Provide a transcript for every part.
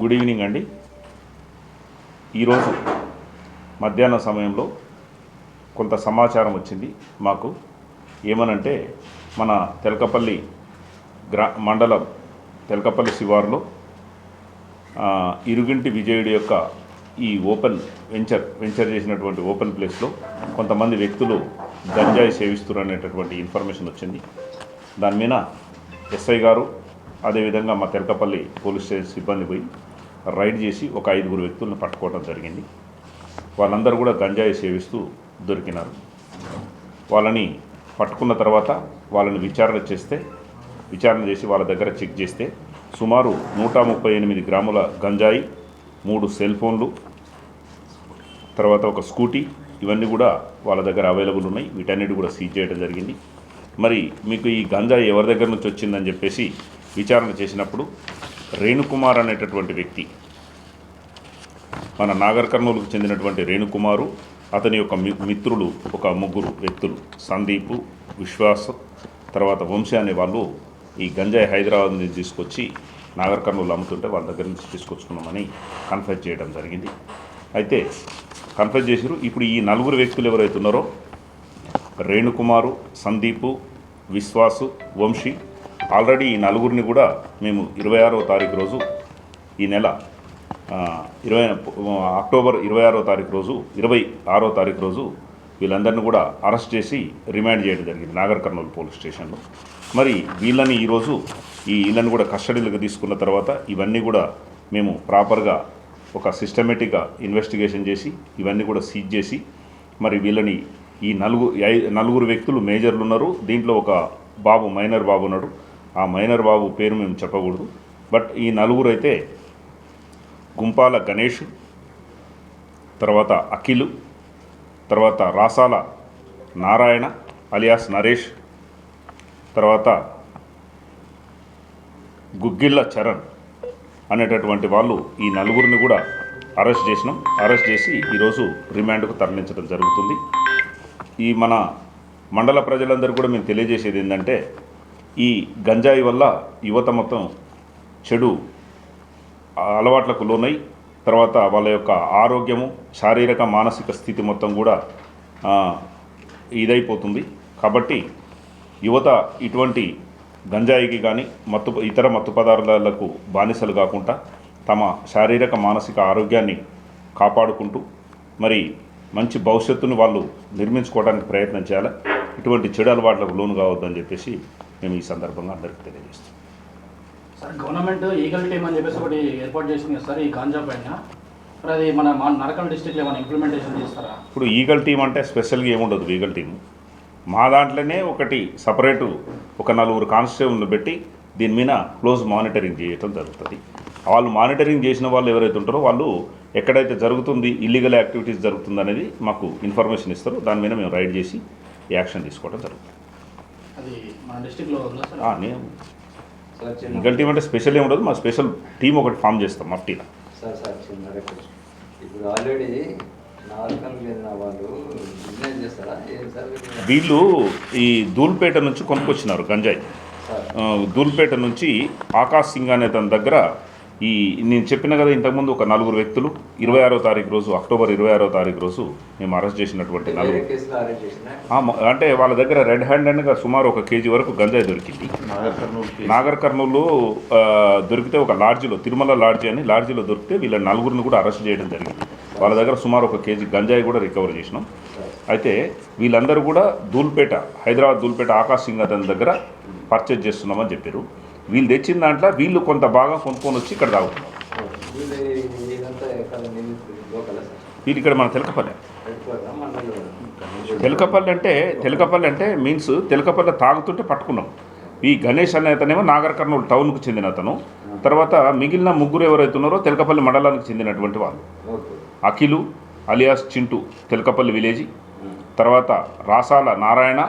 Good evening అండి. ఈరోజు మధ్యాహ్న సమయంలో కొంత సమాచారం వచ్చింది మాకు. ఏమనంటే మన తెలకపల్లి గ్రా మండలం తెలకపల్లి శివారులో ఇరుగింటి విజయుడి యొక్క ఈ ఓపెన్ వెంచర్ వెంచర్ చేసినటువంటి ఓపెన్ ప్లేస్లో కొంతమంది వ్యక్తులు గంజాయి సేవిస్తున్నారు అనేటటువంటి ఇన్ఫర్మేషన్ వచ్చింది. దాని మీద ఎస్ఐ గారు అదేవిధంగా మా తెలకపల్లి పోలీస్ స్టేషన్ సిబ్బంది పోయి రైడ్ చేసి ఒక ఐదుగురు వ్యక్తులను పట్టుకోవడం జరిగింది. వాళ్ళందరూ కూడా గంజాయి సేవిస్తూ దొరికినారు. వాళ్ళని పట్టుకున్న తర్వాత వాళ్ళని విచారణ చేస్తే విచారణ చేసి వాళ్ళ దగ్గర చెక్ చేస్తే సుమారు నూట ముప్పై ఎనిమిది గ్రాముల గంజాయి మూడు సెల్ ఫోన్లు తర్వాత ఒక స్కూటీ ఇవన్నీ కూడా వాళ్ళ దగ్గర అవైలబుల్ ఉన్నాయి. వీటన్నిటి కూడా సీజ్ చేయడం జరిగింది. మరి మీకు ఈ గంజాయి ఎవరి దగ్గర నుంచి వచ్చిందని చెప్పేసి విచారణ చేసినప్పుడు రేణుకుమార్ అనేటటువంటి వ్యక్తి. మన నాగర్ కర్నూలుకు చెందినటువంటి రేణుకుమారు అతని యొక్క మి- మిత్రులు ఒక ముగ్గురు వ్యక్తులు సందీపు విశ్వాస్ తర్వాత వంశీ అనే వాళ్ళు ఈ గంజాయి హైదరాబాద్ నుంచి తీసుకొచ్చి నాగర్ కర్నూలు అమ్ముతుంటే వాళ్ళ దగ్గర నుంచి తీసుకొచ్చుకున్నామని కన్ఫెస్ చేయడం జరిగింది. అయితే కన్ఫెస్ చేసిరు ఇప్పుడు ఈ నలుగురు వ్యక్తులు ఎవరైతే ఉన్నారో రేణుకుమారు సందీపు విశ్వాసు వంశీ ఆల్రెడీ ఈ నలుగురిని కూడా మేము ఇరవై ఆరో తారీఖు రోజు ఈ నెల ఇరవై అక్టోబర్ ఇరవై ఆరో తారీఖు రోజు ఇరవై ఆరో తారీఖు రోజు వీళ్ళందరినీ కూడా అరెస్ట్ చేసి రిమాండ్ చేయడం జరిగింది నాగర్ కర్నూలు పోలీస్ స్టేషన్లో. మరి వీళ్ళని ఈరోజు ఈ వీళ్ళని కూడా కస్టడీలోకి తీసుకున్న తర్వాత ఇవన్నీ కూడా మేము ప్రాపర్గా ఒక సిస్టమేటిక్గా ఇన్వెస్టిగేషన్ చేసి ఇవన్నీ కూడా సీజ్ చేసి మరి వీళ్ళని ఈ నలుగురు ఐ- నలుగురు వ్యక్తులు మేజర్లు ఉన్నారు. దీంట్లో ఒక బాబు మైనర్ బాబు ఉన్నాడు. ఆ మైనర్ బాబు పేరు మేము చెప్పకూడదు. బట్ ఈ నలుగురు అయితే గుంపాల గణేష్ తర్వాత అఖిలు తర్వాత రాసాల నారాయణ అలియాస్ నరేష్ తర్వాత గుగ్గిళ్ళ చరణ్ అనేటటువంటి వాళ్ళు ఈ నలుగురిని కూడా అరెస్ట్ చేసినాం. అరెస్ట్ చేసి ఈరోజు రిమాండ్కు తరలించడం జరుగుతుంది. ఈ మన మండల ప్రజలందరూ కూడా మేము తెలియజేసేది ఏంటంటే ఈ గంజాయి వల్ల యువత మొత్తం చెడు అలవాట్లకు లోనై తర్వాత వాళ్ళ యొక్క ఆరోగ్యము శారీరక మానసిక స్థితి మొత్తం కూడా ఇదైపోతుంది. కాబట్టి యువత ఇటువంటి గంజాయికి కానీ మత్తు ఇతర మత్తు పదార్థాలకు బానిసలు కాకుండా తమ శారీరక మానసిక ఆరోగ్యాన్ని కాపాడుకుంటూ మరి మంచి భవిష్యత్తును వాళ్ళు నిర్మించుకోవడానికి ప్రయత్నం చేయాలి. ఇటువంటి చెడు అలవాట్లకు లోను కావద్దని చెప్పేసి మేము ఈ సందర్భంగా అందరికీ తెలియజేస్తాం సార్ గవర్నమెంట్ ఈగల్ టీమ్ అని చెప్పేసి ఒకటి ఏర్పాటు చేసింది సార్ ఈ గాంజా పైన. అది మన మా నరకల్ డిస్ట్రిక్ట్లో ఏమైనా ఇంప్లిమెంటేషన్ చేస్తారా? ఇప్పుడు ఈగల్ టీం అంటే స్పెషల్గా ఏముండదు ఈగల్ టీం మా దాంట్లోనే ఒకటి సపరేటు ఒక నలుగురు కానిస్టేబుల్ని పెట్టి దీని మీద క్లోజ్ మానిటరింగ్ చేయటం జరుగుతుంది. వాళ్ళు మానిటరింగ్ చేసిన వాళ్ళు ఎవరైతే ఉంటారో వాళ్ళు ఎక్కడైతే జరుగుతుంది ఇల్లీగల్ యాక్టివిటీస్ జరుగుతుంది అనేది మాకు ఇన్ఫర్మేషన్ ఇస్తారు. దాని మీద మేము రైడ్ చేసి యాక్షన్ తీసుకోవడం జరుగుతుంది. అది మన డిస్ట్రిక్ట్లో ఉందా సార్? ఆ, నేను ఈగల్ టీం అంటే స్పెషల్ ఏమి ఉండదు మా స్పెషల్ టీం ఒకటి ఫామ్ చేస్తాం మఫ్టీలో సార్ సార్ చిన్న రిక్వెస్ట్ ఇప్పుడు ఆల్రెడీ నాలుకలు చెందిన వాళ్ళు బిజినెస్ చేస్తారా? ఏం సార్ వీళ్ళు? వీళ్ళు ఈ ధూల్పేట నుంచి కొనుక్కొచ్చినారు గంజాయి. దూల్పేట నుంచి ఆకాశ్ సింగ్ అనే తన దగ్గర ఈ నేను చెప్పిన కదా ఇంతకుముందు ఒక నలుగురు వ్యక్తులు ఇరవై ఆరో తారీఖు రోజు అక్టోబర్ ఇరవై ఆరో తారీఖు రోజు మేము అరెస్ట్ చేసినటువంటి నలుగురు. అంటే వాళ్ళ దగ్గర రెడ్ హ్యాండెడ్గా సుమారు ఒక కేజీ వరకు గంజాయి దొరికింది. నాగర్ కర్నూలు దొరికితే ఒక లాడ్జిలో తిరుమల లాడ్జి అని లాడ్జిలో దొరికితే వీళ్ళ నలుగురిని కూడా అరెస్ట్ చేయడం జరిగింది. వాళ్ళ దగ్గర సుమారు ఒక కేజీ గంజాయి కూడా రికవర్ చేసినాం. అయితే వీళ్ళందరూ కూడా దూల్పేట హైదరాబాద్ దూల్పేట ఆకాశ్ సింగ్ అతని దగ్గర పర్చేజ్ చేస్తున్నామని చెప్పారు. వీళ్ళు తెచ్చిన దాంట్లో వీళ్ళు కొంత భాగం కొనుక్కొని వచ్చి ఇక్కడ తాగుతున్నారు. వీళ్ళు ఇక్కడ మన తెలకపల్లి. తెలకపల్లి అంటే తెలకపల్లి అంటే మీన్స్ తెలకపల్లి తాగుతుంటే పట్టుకున్నాం. ఈ గణేష్ అనే అతనేమో నాగర్ కర్నూలు టౌన్కు చెందిన అతను. తర్వాత మిగిలిన ముగ్గురు ఎవరైతే ఉన్నారో తెలకపల్లి మండలానికి చెందినటువంటి వాళ్ళు. Akhil alias Chintu Telakapalli village. తర్వాత రాసాల నారాయణ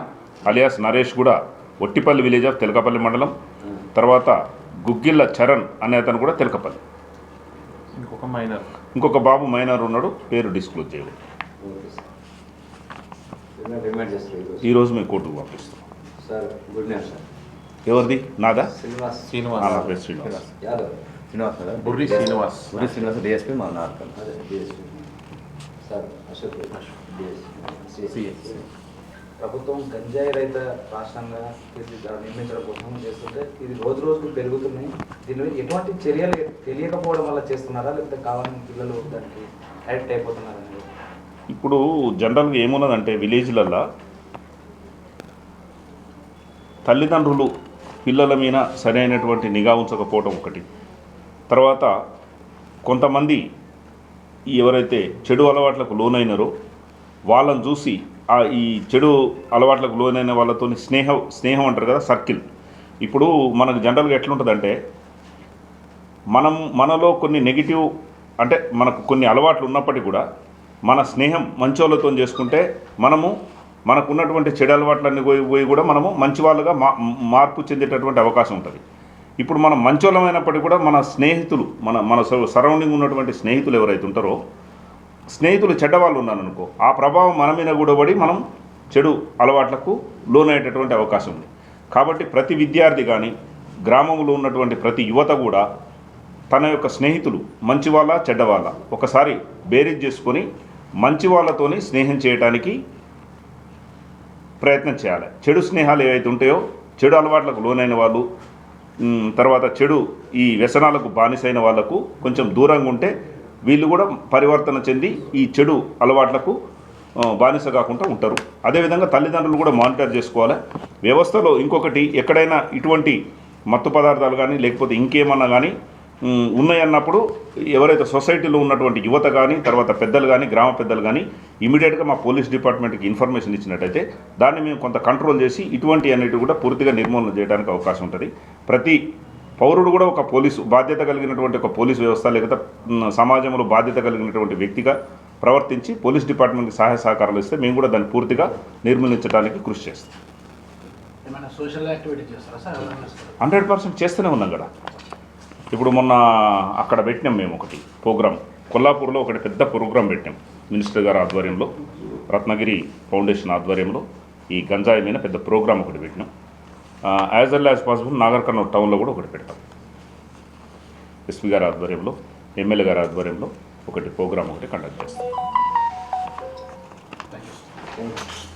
అలియాస్ నరేష్ కూడా ఒట్టిపల్లి విలేజ్ ఆఫ్ తెలకపల్లి మండలం. తర్వాత గుగ్గిళ్ళ చరణ్ అనే అతను కూడా తెలకపల్లి. ఇంకొక మైనర్. ఇంకొక బాబు మైనర్ ఉన్నాడు పేరు డిస్క్లోజ్ చేయలేదు. ఓకే సార్ వీళ్ళని రిమైండ్ చేస్తారు ఈరోజు మేము కోర్టుకు పంపిస్తాం. Sir good news sir. ఎవరిది? నాదా? శ్రీనివాస్. నా పేరు శ్రీనివాస్. యాదవ్. శ్రీనివాస్ బుర్రి శ్రీనివాస్. బుర్రి శ్రీనివాస్ డిఎస్పీ మా DSP sir Ashok. DSP CS ప్రభుత్వం గంజాయి రహిత రాష్ట్రంగా నిర్మించడం కోసం చేస్తుంటే ఇది రోజు రోజుకు పెరుగుతున్నాయి. దీనిలో ఎటువంటి చర్యలు తెలియకపోవడం వల్ల చేస్తున్నారా? లేకపోతే కావాలని పిల్లలు దానికి అడిక్ట్ అయిపోతున్నారని? ఇప్పుడు జనరల్గా ఏమున్నదంటే విలేజ్లల్లో తల్లిదండ్రులు పిల్లల మీద సరైనటువంటి నిఘా ఉంచకపోవడం ఒకటి. తర్వాత కొంతమంది ఎవరైతే చెడు అలవాట్లకు లోనైనారో వాళ్ళని చూసి ఈ చెడు అలవాట్లకు లోనైన వాళ్ళతో స్నేహం స్నేహం అంటారు కదా సర్కిల్. ఇప్పుడు మనకు జనరల్గా ఎట్లుంటుందంటే మనం మనలో కొన్ని నెగిటివ్ అంటే మనకు కొన్ని అలవాట్లు ఉన్నప్పటికీ కూడా మన స్నేహం మంచోళ్ళతో చేసుకుంటే మనము మనకు ఉన్నటువంటి చెడు అలవాట్లన్నీ పోయి పోయి కూడా మనము మంచి వాళ్ళుగా మా మార్పు చెందేటటువంటి అవకాశం ఉంటుంది. ఇప్పుడు మనం మంచోళ్ళమైనప్పటికీ కూడా మన స్నేహితులు మన మన సరౌండింగ్ ఉన్నటువంటి స్నేహితులు ఎవరైతే ఉంటారో స్నేహితులు చెడ్డవాళ్ళు ఉన్నారనుకో ఆ ప్రభావం మన మీద కూడా పడి మనం చెడు అలవాట్లకు లోనయ్యేటటువంటి అవకాశం ఉంది. కాబట్టి ప్రతి విద్యార్థి కానీ గ్రామంలో ఉన్నటువంటి ప్రతి యువత కూడా తన యొక్క స్నేహితులు మంచి వాళ్ళ చెడ్డవాళ్ళ ఒకసారి బేరీజ్ చేసుకొని మంచి వాళ్ళతోని స్నేహం చేయడానికి ప్రయత్నం చేయాలి. చెడు స్నేహాలు ఏవైతే ఉంటాయో చెడు అలవాట్లకు లోనైన వాళ్ళు తర్వాత చెడు ఈ వ్యసనాలకు బానిసైన వాళ్ళకు కొంచెం దూరంగా ఉంటే వీళ్ళు కూడా పరివర్తన చెంది ఈ చెడు అలవాట్లకు బానిస కాకుండా ఉంటారు. అదేవిధంగా తల్లిదండ్రులు కూడా మానిటర్ చేసుకోవాలి. వ్యవస్థలో ఇంకొకటి ఎక్కడైనా ఇటువంటి మత్తు పదార్థాలు కానీ లేకపోతే ఇంకేమన్నా కానీ ఉన్నాయన్నప్పుడు ఎవరైతే సొసైటీలో ఉన్నటువంటి యువత కానీ తర్వాత పెద్దలు కానీ గ్రామ పెద్దలు కానీ ఇమీడియట్గా మా పోలీస్ డిపార్ట్మెంట్కి ఇన్ఫర్మేషన్ ఇచ్చినట్టయితే దాన్ని మేము కొంత కంట్రోల్ చేసి ఇటువంటి అన్నిటి కూడా పూర్తిగా నిర్మూలన చేయడానికి అవకాశం ఉంటుంది. ప్రతి పౌరుడు కూడా ఒక పోలీసు బాధ్యత కలిగినటువంటి ఒక పోలీస్ వ్యవస్థ లేకపోతే సమాజంలో బాధ్యత కలిగినటువంటి వ్యక్తిగా ప్రవర్తించి పోలీస్ డిపార్ట్మెంట్కి సహాయ సహకారాలు ఇస్తే మేము కూడా దాన్ని పూర్తిగా నిర్మూలించడానికి కృషి చేస్తాం. హండ్రెడ్ పర్సెంట్ చేస్తూనే ఉన్నాం కదా. ఇప్పుడు మొన్న అక్కడ పెట్టినాం మేము ఒకటి ప్రోగ్రామ్ కొల్లాపూర్లో ఒకటి పెద్ద ప్రోగ్రాం పెట్టాం మినిస్టర్ గారి ఆధ్వర్యంలో రత్నగిరి ఫౌండేషన్ ఆధ్వర్యంలో. ఈ గంజాయి మీద పెద్ద ప్రోగ్రామ్ ఒకటి పెట్టినాం. As well as possible Nagar Kurnool టౌన్లో కూడా ఒకటి పెడతాం. ఎస్పీ గారి ఆధ్వర్యంలో ఎమ్మెల్యే గారి ఆధ్వర్యంలో ఒకటి ప్రోగ్రామ్ ఒకటి కండక్ట్ చేస్తాం. Thank you thank you